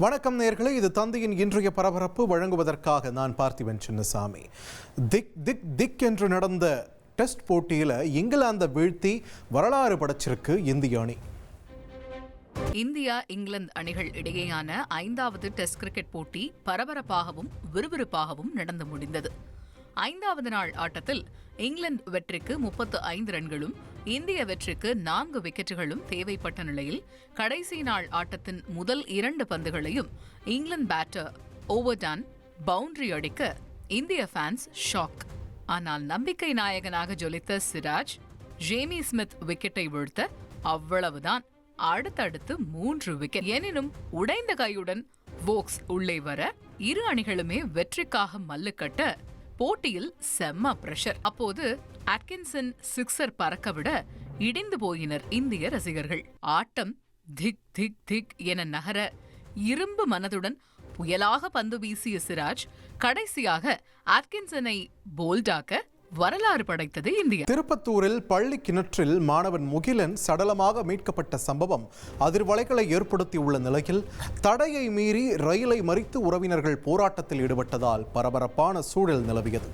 வணக்கம் நேர்களே இது தந்தையின் இன்றைய பரபரப்பு. வழங்குவதற்காக நான் பார்த்திபன் சின்னசாமி. திக் திக் திக் என்று நடந்த டெஸ்ட் போட்டியில் இங்கிலாந்தை வீழ்த்தி வரலாறு படைச்சிருக்கு இந்திய அணி. இந்தியா இங்கிலாந்து அணிகள் இடையேயான ஐந்தாவது டெஸ்ட் கிரிக்கெட் போட்டி பரபரப்பாகவும் விறுவிறுப்பாகவும் நடந்து முடிந்தது. ஐந்தாவது நாள் ஆட்டத்தில் இங்கிலாந்து வெற்றிக்கு முப்பத்து ஐந்து ரன்களும் இந்திய வெற்றிக்கு நான்கு விக்கெட்டுகளும் தேவைப்பட்ட நிலையில் கடைசி நாள் ஆட்டத்தின் முதல் இரண்டு பந்துகளையும் இங்கிலாந்து பேட்டர் ஓவர்டன் பவுண்டரி அடிக்க இந்திய ஃபேன்ஸ் ஷாக் ஆனால் நம்பிக்கை நாயகனாக ஜொலித்த சிராஜ் ஜேமி ஸ்மித் விக்கெட்டை வீழ்த்த அவ்வளவுதான். அடுத்தடுத்து மூன்று விக்கெட் எனினும் உடைந்த கையுடன் வோக்ஸ் உள்ளே வர இரு அணிகளுமே வெற்றிக்காக மல்லுக்கட்ட போட்டியில் செம்ம பிரஷர் அப்போது அட்கின்சன் சிக்ஸர் பறக்க விட இடிந்து போயினர் இந்திய ரசிகர்கள். ஆட்டம் திக் திக் திக் என நகர இரும்பு மனதுடன் புயலாக பந்து வீசிய சிராஜ் கடைசியாக அட்கின்சனை போல்டாக்க வரலாறு படைத்தது இந்தியா. திருப்பத்தூரில் பள்ளி கிணற்றில் மாணவன் முகிலன் சடலமாக மீட்கப்பட்ட சம்பவம் அதிர்வலைகளை ஏற்படுத்தியுள்ள நிலையில் தடையை மீறி ரயிலை மறித்து உறவினர்கள் போராட்டத்தில் ஈடுபட்டதால் பரபரப்பான சூழல் நிலவியது.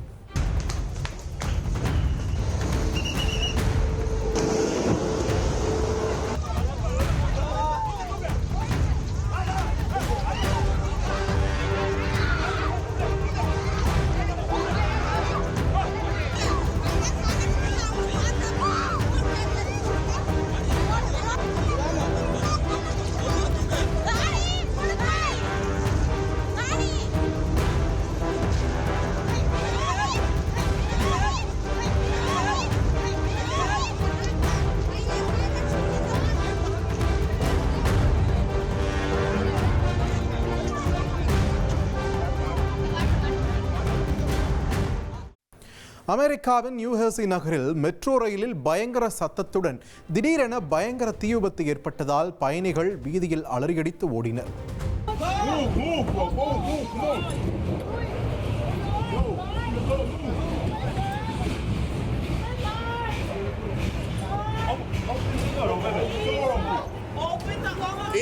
அமெரிக்காவின் நியூஹெர்சி நகரில் மெட்ரோ ரயிலில் பயங்கர சத்தத்துடன் திடீரென பயங்கர தீ விபத்து ஏற்பட்டதால் பயணிகள் வீதியில் அலறியடித்து ஓடினர்.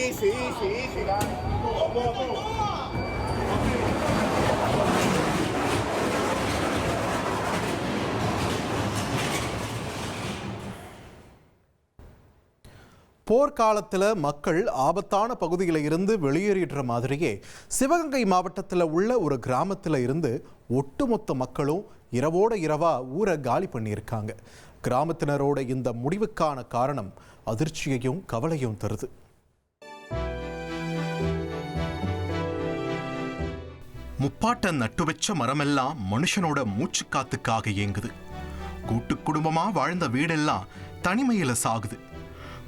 Easy, easy, easy, guys. போர்க்காலத்தில் மக்கள் ஆபத்தான பகுதியில் இருந்து வெளியேறிடுற மாதிரியே சிவகங்கை மாவட்டத்தில் உள்ள ஒரு கிராமத்தில் இருந்து ஒட்டுமொத்த மக்களும் இரவோட இரவா ஊரை காலி பண்ணியிருக்காங்க. கிராமத்தினரோட இந்த முடிவுக்கான காரணம் அதிர்ச்சியையும் கவலையும் தருது. முப்பாட்ட நட்டு வச்ச மரமெல்லாம் மனுஷனோட மூச்சு காத்துக்காக இயங்குது. கூட்டு குடும்பமா வாழ்ந்த வீடெல்லாம் தனிமையில சாகுது.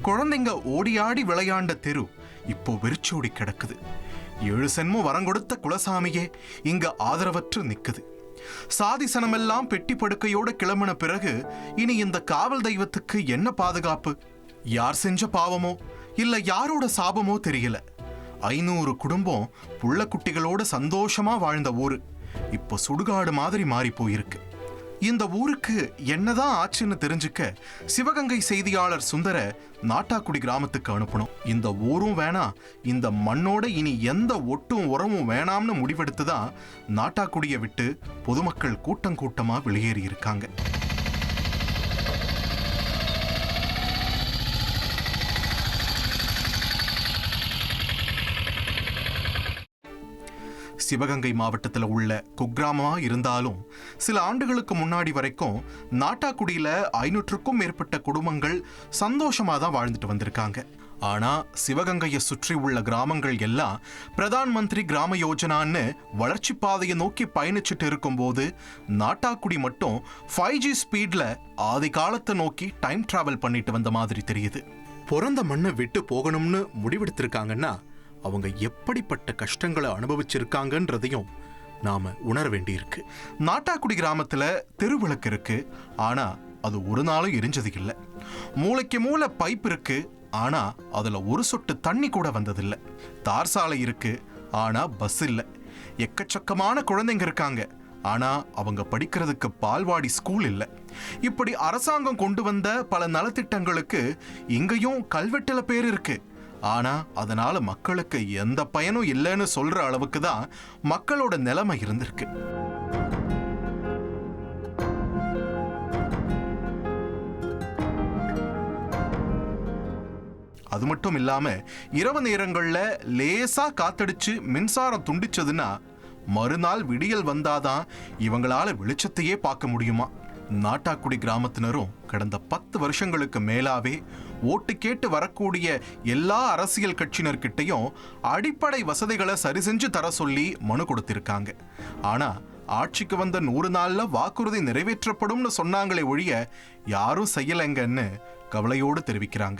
குழந்தைங்க ஓடியாடி விளையாண்ட தெரு இப்போ வெறிச்சோடி கிடக்குது. ஏழு சென்மம் வரம் கொடுத்த குலசாமியே இங்க ஆதரவற்று நிற்குது சாதி சனமெல்லாம் பெட்டி படுக்கையோட கிளம்பின பிறகு இனி இந்த காவல் தெய்வத்துக்கு என்ன பாதுகாப்பு? யார் செஞ்ச பாவமோ இல்ல யாரோட சாபமோ தெரியல. ஐநூறு குடும்பம் புள்ள குட்டிகளோட சந்தோஷமா வாழ்ந்த ஊரு. இப்போ சுடுகாடு மாதிரி மாறி போயிருக்கு. இந்த ஊருக்கு என்னதான் ஆச்சுன்னு தெரிஞ்சுக்க சிவகங்கை செய்தியாளர் சுந்தர நாட்டாக்குடி கிராமத்துக்கு அனுப்பணும். இந்த ஊரும் வேணாம் இந்த மண்ணோட இனி எந்த ஒட்டும் உரமும் வேணாம்னு முடிவெடுத்து தான் நாட்டாக்குடியை விட்டு பொதுமக்கள் கூட்டம் கூட்டமாக வெளியேறி இருக்காங்க சிவகங்கை மாவட்டத்தில் உள்ள குக்கிராமமாக இருந்தாலும் சில ஆண்டுகளுக்கு முன்னாடி வரைக்கும் நாட்டாக்குடியில் ஐநூற்றுக்கும் மேற்பட்ட குடும்பங்கள் சந்தோஷமாக தான் வாழ்ந்துட்டு வந்திருக்காங்க. ஆனால் சிவகங்கையை சுற்றி உள்ள கிராமங்கள் எல்லாம் பிரதான் மந்திரி கிராம யோஜனான்னு வளர்ச்சி பாதையை நோக்கி பயணிச்சுட்டு இருக்கும்போது நாட்டாக்குடி மட்டும் ஃபைவ் ஜி ஸ்பீடில் ஆதி காலத்தை நோக்கி டைம் ட்ராவல் பண்ணிட்டு வந்த மாதிரி தெரியுது. பிறந்த மண்ணை விட்டு போகணும்னு முடிவெடுத்திருக்காங்கன்னா அவங்க எப்படிப்பட்ட கஷ்டங்களை அனுபவிச்சிருக்காங்கன்றதையும் நாம உணர வேண்டியிருக்கு. நாட்டாக்குடி கிராமத்துல தெருவிளக்கு இருக்கு ஆனா அது ஒரு நாளும் எரிஞ்சது இல்லை. மூளைக்கு மூளை பைப் இருக்கு ஆனா அதுல ஒரு சொட்டு தண்ணி கூட வந்ததில்லை. தார் சாலை இருக்கு ஆனா பஸ் இல்லை. எக்கச்சக்கமான குழந்தைங்க இருக்காங்க ஆனா அவங்க படிக்கிறதுக்கு பால்வாடி ஸ்கூல் இல்லை. இப்படி அரசாங்கம் கொண்டு வந்த பல நலத்திட்டங்களுக்கு இங்கேயும் கல்வெட்டில் பேர் இருக்குது ஆனா அதனால மக்களுக்கு எந்த பயனும் இல்லைன்னு சொல்ற அளவுக்கு தான் மக்களோட நிலைமை இருந்திருக்கு. அது மட்டும் இல்லாம இரவு நேரங்கள்ல லேசா காத்தடிச்சு மின்சாரம் துண்டிச்சதுன்னா மறுநாள் விடியல் வந்தாதான் இவங்களால வெளிச்சத்தையே பார்க்க முடியுமா? நாட்டாக்குடி கிராமத்தினரும் கடந்த பத்து வருஷங்களுக்கு மேலாவே ஓட்டு கேட்டு வரக்கூடிய எல்லா அரசியல் கட்சியினர்கிட்டையும் அடிப்படை வசதிகளை சரி செஞ்சு தர சொல்லி மனு கொடுத்திருக்காங்க. ஆனா ஆட்சிக்கு வந்த நூறு நாள்ல வாக்குறுதி நிறைவேற்றப்படும்னு சொன்னாங்களே ஒழிய யாரும் செய்யலைங்கன்னு கவலையோடு தெரிவிக்கிறாங்க.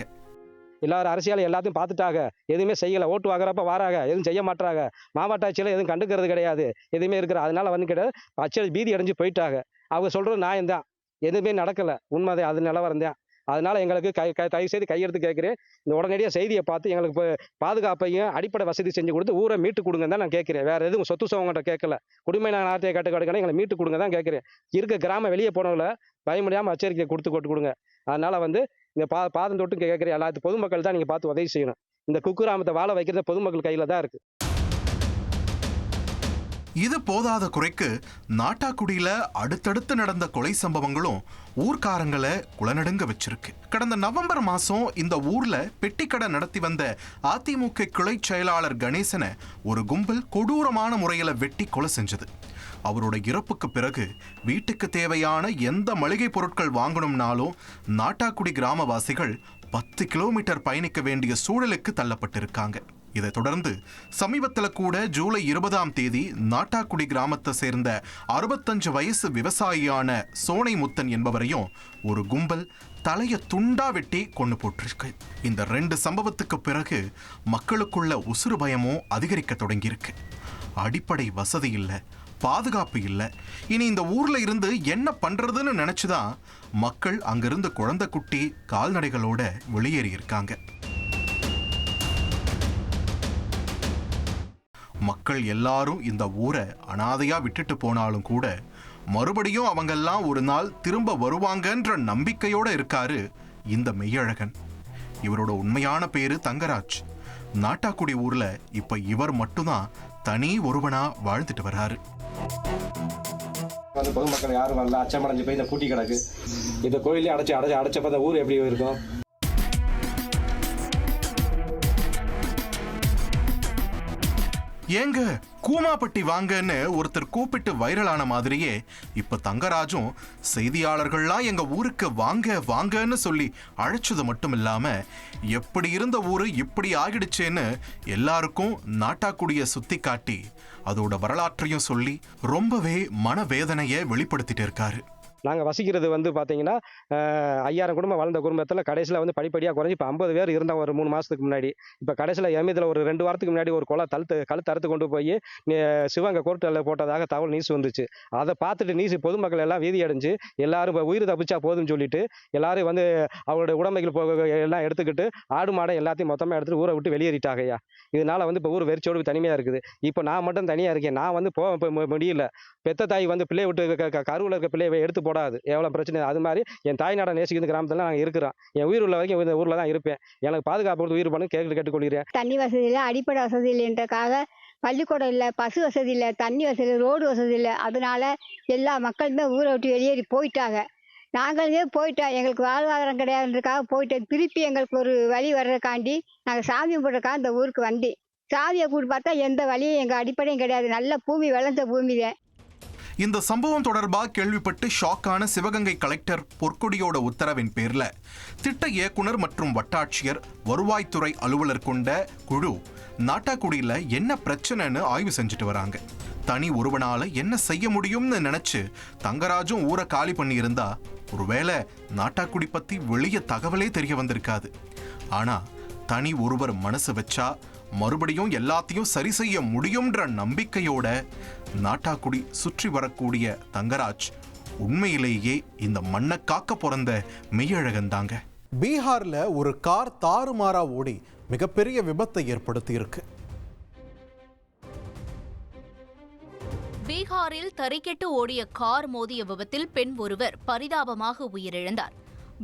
எல்லாரும் அரசியல் எல்லாத்தையும் பார்த்துட்டாங்க. எதுவுமே செய்யலை. ஓட்டு வாங்குறப்ப வாராங்க. எதுவும் செய்ய மாட்டாங்க மாவட்ட ஆட்சியில் எதுவும் கண்டுக்கிறது கிடையாது. எதுவுமே இருக்கிற அதனால வந்து கிடையாது அச்சல் பீதி அடைஞ்சு போயிட்டாங்க. அவங்க சொல்கிறது நியாயம்தான் எதுவுமே நடக்கலை. உண்மைதான். அது நிலவரம் தான் அதனால எங்களுக்கு கை கை தயவு செய்து கையெடுத்து கேட்குறேன். இந்த உடனடியாக செய்தியை பார்த்து எங்களுக்கு இப்போ பாதுகாப்பையும் அடிப்படை வசதி செஞ்சு கொடுத்து ஊரை மீட்டு கொடுங்க தான் நான் கேட்குறேன். வேறு எதுவும் சொத்து சோகங்கிட்ட கேட்கல. குடிமை நாட்டை கட்ட கட்டுக்கணும் எங்களை மீட்டு கொடுங்க தான் கேட்குறேன். இருக்க கிராம வெளியே போனவங்கள பயமுடியாமல் எச்சரிக்கை கொடுத்து கொட்டு கொடுங்க. அதனால் வந்து இந்த பா பாதம் தொட்டு கேட்குறேன் எல்லாத்து பொதுமக்கள் தான் நீங்கள் பார்த்து உதவி செய்யணும். இந்த குக்கிராமத்தை வாழ வைக்கிறது பொதுமக்கள் கையில் தான் இருக்குது இது போதாத குறைக்கு நாட்டாக்குடியில அடுத்தடுத்து நடந்த கொலை சம்பவங்களும் ஊர்க்காரங்களை குளநடுங்க வச்சிருக்கு. கடந்த நவம்பர் மாசம் இந்த ஊர்ல பெட்டிக்கடை நடத்தி வந்த அதிமுக கிளை செயலாளர் கணேசனை ஒரு கும்பல் கொடூரமான முறையில வெட்டி கொலை செஞ்சது. அவரோட இறப்புக்கு பிறகு வீட்டுக்கு தேவையான எந்த மளிகை பொருட்கள் வாங்கணும்னாலும் நாட்டாக்குடி கிராமவாசிகள் பத்து கிலோமீட்டர் பயணிக்க வேண்டிய சூழலுக்கு தள்ளப்பட்டிருக்காங்க. இதைத் தொடர்ந்து சமீபத்தில் கூட ஜூலை இருபதாம் தேதி நாட்டாக்குடி கிராமத்தை சேர்ந்த அறுபத்தஞ்சு வயசு விவசாயியான சோனை முத்தன் என்பவரையும் ஒரு கும்பல் தலையை துண்டா வெட்டி கொண்டு போட்டிருக்கு. இந்த ரெண்டு சம்பவத்துக்கு பிறகு மக்களுக்குள்ள உசுறு பயமும் அதிகரிக்க தொடங்கியிருக்கு. அடிப்படை வசதி இல்லை பாதுகாப்பு இல்லை. இனி இந்த ஊர்ல இருந்து என்ன பண்றதுன்னு நினைச்சுதான் மக்கள் அங்கிருந்து குழந்தை குட்டி கால்நடைகளோட வெளியேறி மக்கள் எல்லாரும் இந்த ஊரை அனாதையாக விட்டுட்டு போனாலும் கூட மறுபடியும் அவங்கெல்லாம் ஒரு நாள் திரும்ப வருவாங்கன்ற நம்பிக்கையோடு இருக்காரு இந்த மெய்யழகன். இவரோட உண்மையான பேரு தங்கராஜ். நாட்டாக்குடி ஊரில் இப்போ இவர் மட்டும்தான் தனி ஒருவனாக வாழ்ந்துட்டு வர்றாரு. வந்து பொதுமக்கள் யாரும் வரல. அச்சமடைஞ்சு போய் இந்த பூட்டி கிடக்கு. இந்த கோயிலே அடைச்சி அடைச்சி அடைச்சப்ப இந்த ஊர் எப்படி இருக்கும்? ஏங்க கூமாப்பட்டி வாங்கன்னு ஒருத்தர் கூப்பிட்டு வைரலான மாதிரியே இப்ப தங்கராஜும் செய்தியாளர்கள்லாம் எங்க ஊருக்கு வாங்க வாங்கன்னு சொல்லி அழைச்சது மட்டும் இல்லாம எப்படி இருந்த ஊரு இப்படி ஆகிடுச்சேன்னு எல்லாருக்கும் நாட்டாக்குடிய சுத்தி காட்டி அதோட வரலாற்றையும் சொல்லி ரொம்பவே மனவேதனையை வெளிப்படுத்திட்டு இருக்காரு. நாங்கள் வசிக்கிறது வந்து பார்த்தீங்கன்னா ஐயாயிரம் குடும்பம் வாழ்ந்த குடும்பத்தில் கடைசியில் வந்து படிப்படியாக குறைஞ்சி இப்போ ஐம்பது பேர் இருந்தால் ஒரு மூணு மாதத்துக்கு முன்னாடி. இப்போ கடைசியில் எமிதில் ஒரு ரெண்டு வாரத்துக்கு முன்னாடி ஒரு கொலை தழுத்து கழுத்து அறுத்து கொண்டு போய் சிவங்க கோர்ட்டில் போட்டதாக தகவல் நியூஸ் வந்துச்சு. அதை பார்த்துட்டு நியூஸ் பொதுமக்கள் எல்லாம் வீதி அடைஞ்சு எல்லாரும் இப்போ உயிர் தப்பிச்சா போதும்னு சொல்லிட்டு எல்லாரும் வந்து அவங்களோட உடமைகள் போக எல்லாம் எடுத்துக்கிட்டு ஆடு மாடை எல்லாத்தையும் மொத்தமாக எடுத்துகிட்டு ஊரை விட்டு வெளியேறிட்டாங்க ஐயா. வந்து இப்போ ஊர் வெறிச்சோடு தனிமையாக இருக்குது. இப்போ நான் மட்டும் தனியாக இருக்கேன். நான் வந்து போக முடியல. பெத்த தாய் வந்து பிள்ளைய விட்டு க- க- இருக்க பிள்ளையை எடுத்து போடாது எவ்வளோ பிரச்சனை? அது மாதிரி என் தாய் நாடை நேசிக்கிற கிராமத்தில் நாங்கள் இருக்கிறோம் என் உயிர் உள்ள வரைக்கும் இந்த ஊரில் தான் இருப்பேன். எனக்கு பாதுகாப்பு கொடுத்து உயிர் பண்ணு கேட்டு கேட்டுக்கொள்கிறேன். தண்ணி வசதி இல்லை அடிப்படை வசதி இல்லைன்றக்காக பள்ளிக்கூடம் இல்லை பசு வசதி இல்லை தண்ணி வசதி ரோடு வசதி இல்லை. அதனால எல்லா மக்களுமே ஊரை விட்டு வெளியேறி போயிட்டாங்க. நாங்களுமே போயிட்டோம். எங்களுக்கு வாழ்வாதாரம் கிடையாதுன்றக்காக போயிட்டோம். திருப்பி எங்களுக்கு ஒரு வழி வர்றதுக்காண்டி நாங்கள் சாமி கும்பிட்றக்காக இந்த ஊருக்கு வண்டி சாவியை கூட்டு பார்த்தா எந்த வழியும் எங்கள் அடிப்படையும் கிடையாது. நல்ல பூமி விளைஞ்ச பூமி தான் இந்த சம்பவம் தொடர்பாக கேள்விப்பட்டு ஷாக்கான சிவகங்கை கலெக்டர் பொற்கொடியோட உத்தரவின் பேர்ல திட்ட இயக்குனர் மற்றும் வட்டாட்சியர் வருவாய்த்துறை அலுவலர் கொண்ட குழு நாட்டாக்குடியில் என்ன பிரச்சனைன்னு ஆய்வு செஞ்சுட்டு வராங்க. தனி ஒருவனால என்ன செய்ய முடியும்னு நினைச்சு தங்கராஜும் ஊரை காலி பண்ணியிருந்தா ஒருவேளை நாட்டாக்குடி பத்தி வெளிய தகவலே தெரிய வந்திருக்காது. ஆனா தனி ஒருவர் மனசு வச்சா மறுபடியும் எல்லாத்தையும் சரி செய்ய முடியும்ன்ற நம்பிக்கையோட நாட்டாக்குடி சுற்றி வரக்கூடிய தங்கராஜ் உண்மையிலேயே இந்த மண்ணை காக்க பிறந்த மெய்யழகன் தாங்க. பீகார்ல ஒரு கார் தாறுமாறா ஓடி மிகப்பெரிய விபத்தை ஏற்படுத்தி இருக்கு பீகாரில் தறிக்கெட்டு ஓடிய கார் மோதிய விபத்தில் பெண் ஒருவர் பரிதாபமாக உயிரிழந்தார்.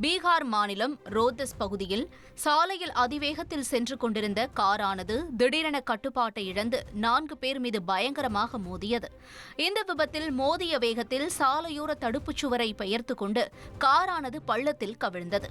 பீகார் மாநிலம் ரோத்தஸ் பகுதியில் சாலையில் அதிவேகத்தில் சென்று கொண்டிருந்த காரானது திடீரென கட்டுப்பாட்டை இழந்து நான்கு பேர் மீது பயங்கரமாக மோதியது. இந்த விபத்தில் மோதிய வேகத்தில் சாலையோர தடுப்புச் சுவரை பெயர்த்து கொண்டு காரானது பள்ளத்தில் கவிழ்ந்தது.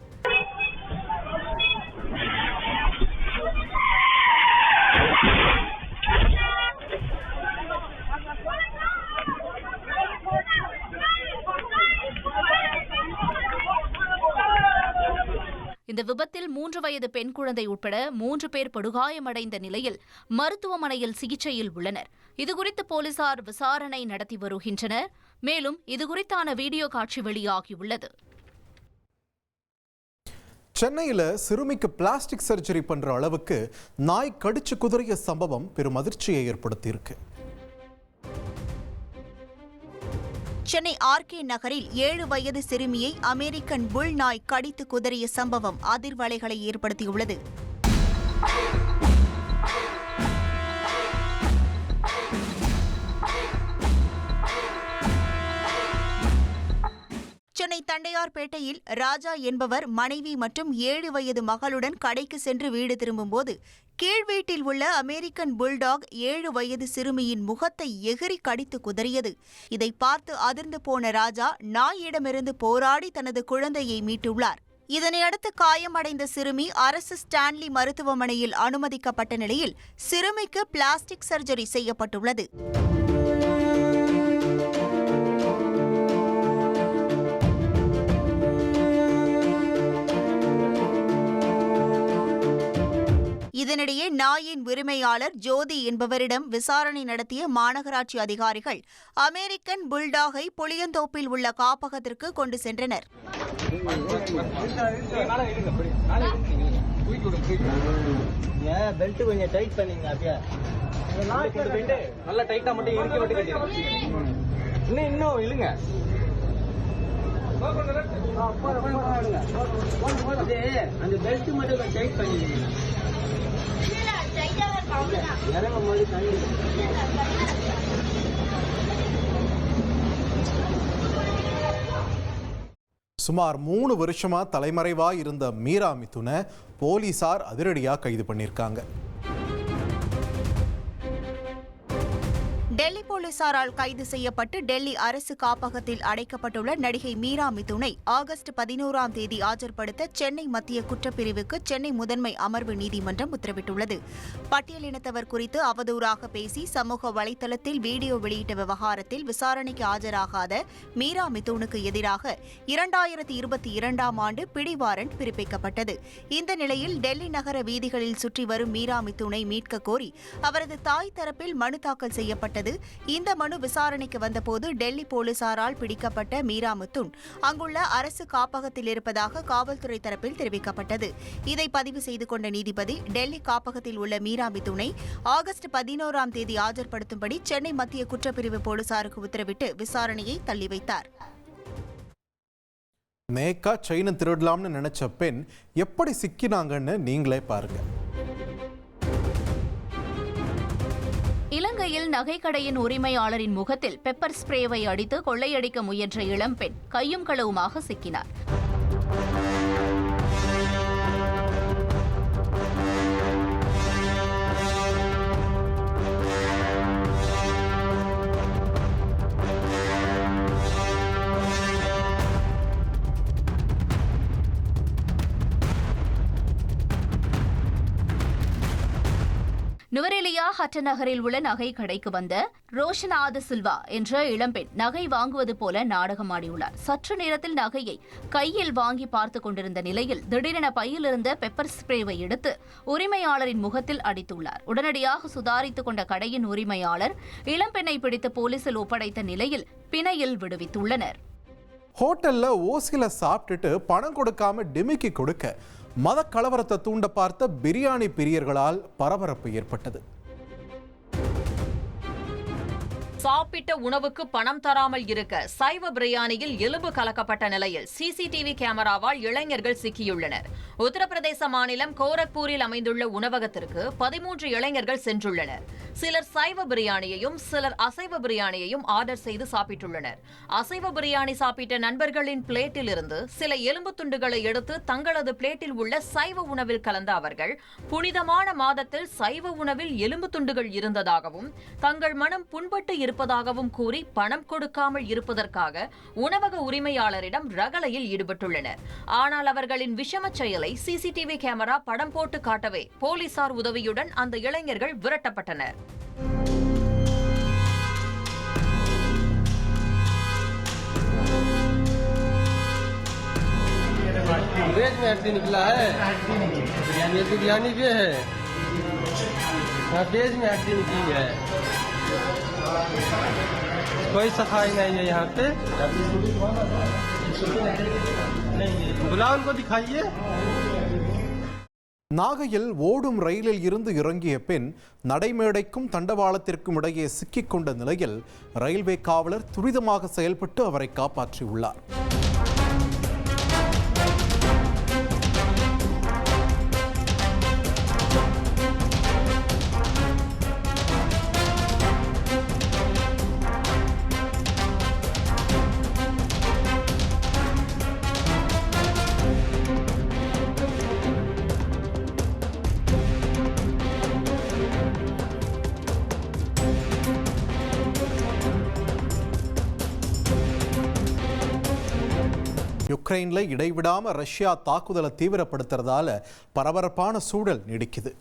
இந்த விபத்தில் மூன்று வயது பெண் குழந்தை உட்பட மூன்று பேர் படுகாயமடைந்த நிலையில் மருத்துவமனையில் சிகிச்சையில் உள்ளனர். இதுகுறித்து போலீசார் விசாரணை நடத்தி வருகின்றனர். மேலும் இதுகுறித்தான வீடியோ காட்சி வெளியாகியுள்ளது. சென்னையில் சிறுமிக்கு பிளாஸ்டிக் சர்ஜரி பண்ற அளவுக்கு நாய் கடிச்சு குதிரைய சம்பவம் பெரும் அதிர்ச்சியை ஏற்படுத்தியிருக்கு. சென்னை ஆர்கே நகரில் ஏழு வயது சிறுமியை அமெரிக்கன் புல் நாய் கடித்து குதறிய சம்பவம் அதிர்வலைகளை ஏற்படுத்தியுள்ளது. சென்னை தண்டையார்பேட்டையில் ராஜா என்பவர் மனைவி மற்றும் ஏழு வயது மகளுடன் கடைக்கு சென்று வீடு திரும்பும்போது கீழ் வீட்டில் உள்ள அமெரிக்கன் புல்டாக் ஏழு வயது சிறுமியின் முகத்தை எகிரி கடித்து குதறியது. இதை பார்த்து அதிர்ந்து போன ராஜா நாயிடமிருந்து போராடி தனது குழந்தையை மீட்டுள்ளார். இதனையடுத்து காயமடைந்த சிறுமி அரசு ஸ்டான்லி மருத்துவமனையில் அனுமதிக்கப்பட்ட நிலையில் சிறுமிக்கு பிளாஸ்டிக் சர்ஜரி செய்யப்பட்டுள்ளது. இதனிடையே நாயின் உரிமையாளர் ஜோதி என்பவரிடம் விசாரணை நடத்திய மாநகராட்சி அதிகாரிகள் அமெரிக்கன் புல்டாகை புளியந்தோப்பில் உள்ள காப்பகத்திற்கு கொண்டு சென்றனர். பெல்ட் கொஞ்சம் டைட் பண்ணீங்க அப்படியே. பெல்ட் நல்லா டைட்டா மட்டும் இறுக்கி மட்டும் கட்டி இன்னும் இன்னும் இழுங்க. அந்த பெல்ட் மட்டும் டைட் பண்ணிடுங்க. தண்ணி சுமார் மூணு வருஷமா தலைமறைவா இருந்த மீரா மிதுனை போலீசார் அதிரடியா கைது பண்ணியிருக்காங்க. போலீசாரால் கைது செய்யப்பட்டு டெல்லி அரசு காப்பகத்தில் அடைக்கப்பட்டுள்ள நடிகை மீரா மிதுனை ஆகஸ்ட் பதினோராம் தேதி ஆஜர்படுத்த சென்னை மத்திய குற்றப்பிரிவுக்கு சென்னை முதன்மை அமர்வு நீதிமன்றம் உத்தரவிட்டுள்ளது. பட்டியலினத்தவர் குறித்து அவதூறாக பேசி சமூக வலைதளத்தில் வீடியோ வெளியிட்ட விவகாரத்தில் விசாரணைக்கு ஆஜராகாத மீரா மிதுனுக்கு எதிராக இரண்டாயிரத்தி இருபத்தி இரண்டாம் ஆண்டு பிடி வாரண்ட் பிறப்பிக்கப்பட்டது. இந்த நிலையில் டெல்லி நகர வீதிகளில் சுற்றி வரும் மீரா மிதுனை மீட்க கோரி அவரது தாய் தரப்பில் மனு தாக்கல் செய்யப்பட்டது. இந்த மனு விசாரணைக்கு வந்தபோது டெல்லி போலீசாரால் பிடிக்கப்பட்ட மீராமுத்துன் அங்குள்ள அரசு காப்பகத்தில் இருப்பதாக காவல்துறை தரப்பில் தெரிவிக்கப்பட்டது. இதை பதிவு செய்து கொண்ட நீதிபதி டெல்லி காப்பகத்தில் உள்ள மீராமித்துனை ஆகஸ்ட் பதினோராம் தேதி ஆஜர்படுத்தும்படி சென்னை மத்திய குற்றப்பிரிவு போலீசாருக்கு உத்தரவிட்டு விசாரணையை தள்ளி வைத்தார். நேக்கா செயினை திருடலாம்னு நினைச்ச பெண் எப்படி சிக்கினாங்கன்னு நீங்களே பாருங்கள் இலங்கையில் நகைக்கடையின் உரிமையாளரின் முகத்தில் பெப்பர் ஸ்ப்ரேவை அடித்து கொள்ளையடிக்க முயன்ற இளம்பெண் கையும் களவுமாக சிக்கினார். நுவரெலியா ஹட்ட நகரில் உள்ள நகை கடைக்கு வந்த ரோஷனாத சில்வா என்ற இளம்பெண் நகை வாங்குவது போல நாடகமாடியுள்ளார். சற்று நேரத்தில் நகையை கையில் வாங்கி பார்த்து கொண்டிருந்த நிலையில் திடீரென பையில் இருந்த பெப்பர் ஸ்ப்ரேவை எடுத்து உரிமையாளரின் முகத்தில் அடித்துள்ளார். உடனடியாக சுதாரித்துக் கொண்ட கடையின் உரிமையாளர் இளம்பெண்ணை பிடித்து போலீசில் ஒப்படைத்த நிலையில் பிணையில் விடுவித்துள்ளனர். ஹோட்டலில் ஓசியில் சாப்பிட்டுட்டு பணம் கொடுக்காம டிமிக்கி கொடுக்க மத கலவரத்தை தூண்ட பார்த்த பிரியாணி பிரியர்களால் பரபரப்பு ஏற்பட்டது. சாப்பிட்ட உணவுக்கு பணம் தராமல் இருக்க சைவ பிரியாணியில் எலும்பு கலக்கப்பட்ட நிலையில் சிசிடிவி கேமராவால் இளைஞர்கள் சிக்கியுள்ளனர். உத்தரப்பிரதேச மாநிலம் கோரக்பூரில் அமைந்துள்ள உணவகத்திற்கு பதிமூன்று இளைஞர்கள் சென்றுள்ளனர். சிலர் சைவ பிரியாணியையும் சிலர் அசைவ பிரியாணியையும் ஆர்டர் செய்து சாப்பிட்டுள்ளனர். அசைவ பிரியாணி சாப்பிட்ட நண்பர்களின் பிளேட்டில் இருந்து சில எலும்பு துண்டுகளை எடுத்து தங்களது பிளேட்டில் உள்ள சைவ உணவில் கலந்த அவர்கள் புனிதமான மாதத்தில் சைவ உணவில் எலும்பு துண்டுகள் இருந்ததாகவும் தங்கள் மனம் புண்பட்டு இருப்பதாகவும் கூறி பணம் கொடுக்காமல் இருப்பதற்காக உணவக உரிமையாளரிடம் ரகளையில் ஈடுபட்டுள்ளனர் ஆனால் அவர்களின் விஷமச் செயலை சிசிடிவி கேமரா படம் போட்டு காட்டவே போலீசார் உதவியுடன் அந்த இளைஞர்கள் விரட்டப்பட்டனர் वेज में हड्डी निकला है ये बिरयानी भी है हाँ वेज में हड्डी निकली है कोई सफाई नहीं है यहाँ पे बुलाओ उनको दिखाइए நாகையில் ஓடும் ரயிலில் இருந்து இறங்கிய பெண் நடைமேடைக்கும் தண்டவாளத்திற்கும் இடையே சிக்கிக்கொண்ட நிலையில் ரயில்வே காவலர் துரிதமாக செயல்பட்டு அவரை காப்பாற்றியுள்ளார் உக்ரைனில் இடைவிடாமல் ரஷ்யா தாக்குதலை தீவிரப்படுத்துறதால பரபரப்பான சூழல் நீடிக்குது.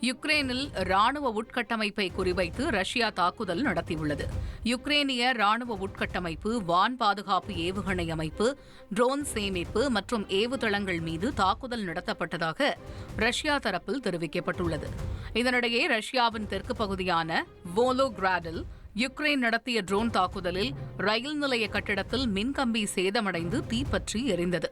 யுக்ரைனில் ராணுவ உட்கட்டமைப்பை குறிவைத்து ரஷ்யா தாக்குதல் நடத்தியுள்ளது. யுக்ரேனிய ராணுவ உட்கட்டமைப்பு வான் பாதுகாப்பு ஏவுகணை அமைப்பு ட்ரோன் சேமிப்பு மற்றும் ஏவுதளங்கள் மீது தாக்குதல் நடத்தப்பட்டதாக ரஷ்யா தரப்பில் தெரிவிக்கப்பட்டுள்ளது. இதனிடையே ரஷ்யாவின் தெற்கு பகுதியான வோலோகிராடில் யுக்ரைன் நடத்திய ட்ரோன் தாக்குதலில் ரயில் நிலைய கட்டிடத்தில் மின்கம்பி சேதமடைந்து தீப்பற்றி எரிந்தது.